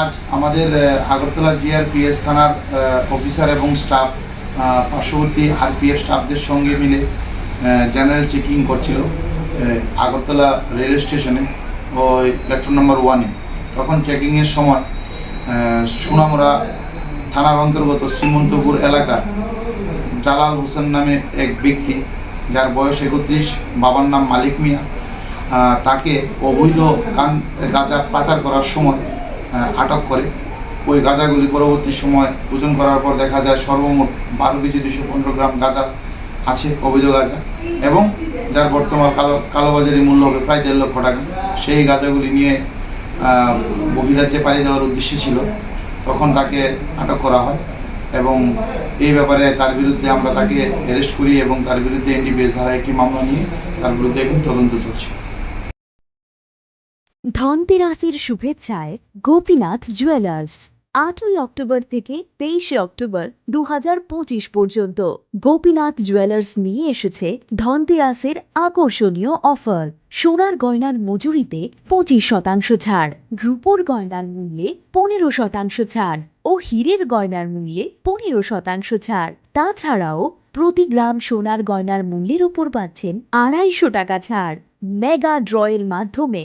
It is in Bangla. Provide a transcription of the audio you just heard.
আজ আমাদের আগরতলা জিআরপিএস থানার অফিসার এবং স্টাফ পার্শ্ববর্তী আরপিএফ স্টাফদের সঙ্গে মিলে জেনারেল চেকিং করছিল আগরতলা রেল স্টেশনে, ওই প্ল্যাটফর্ম নম্বর ওয়ানে। তখন চেকিংয়ের সময় সুনামরা থানার অন্তর্গত শ্রীমন্তপুর এলাকার জালাল হোসেন নামে এক ব্যক্তি, যার বয়স একত্রিশ, বাবার নাম মালিক মিয়া। তাকে অবৈধ গাঁজা পাচার করার সময় আটক করে। ওই গাঁজাগুলি পরবর্তী সময় ওজন করার পর দেখা যায় সর্বমোট বারো কেজি দুশো পনেরো গ্রাম গাঁজা আছে, অবৈধ গাঁজা। এবং যার বর্তমান কালো, কালোবাজারি মূল্য হবে প্রায় দেড় লক্ষ টাকা। সেই গাঁজাগুলি নিয়ে বহিরাজ্যে পাড়ি দেওয়ার উদ্দেশ্য ছিল। তখন তাকে আটক করা হয় এবং এই ব্যাপারে তার বিরুদ্ধে আমরা তাকে অ্যারেস্ট করি এবং তার বিরুদ্ধে এনডিপিএস ধারা একটি মামলা নিয়ে তার বিরুদ্ধে এখন তদন্ত চলছে। ধনতেরাসের শুভেচ্ছায় গোপীনাথ জুয়েলার্স আটই অক্টোবর থেকে তেইশে অক্টোবর দু পঁচিশ পর্যন্ত। গোপীনাথ জুয়েলার্স নিয়ে এসেছে ধনতেরাসের আকর্ষণীয় অফার সোনার গয়নার মজুরিতে পঁচিশ শতাংশ ছাড়, রূপোর গয়নার মূল্যে পনেরো শতাংশ ছাড় ও হীরের গয়নার মূল্যে পনেরো শতাংশ ছাড়। তাছাড়াও প্রতি গ্রাম সোনার গয়নার মূল্যের উপর পাচ্ছেন আড়াইশো টাকা ছাড়। মেগা ড্রয়ের মাধ্যমে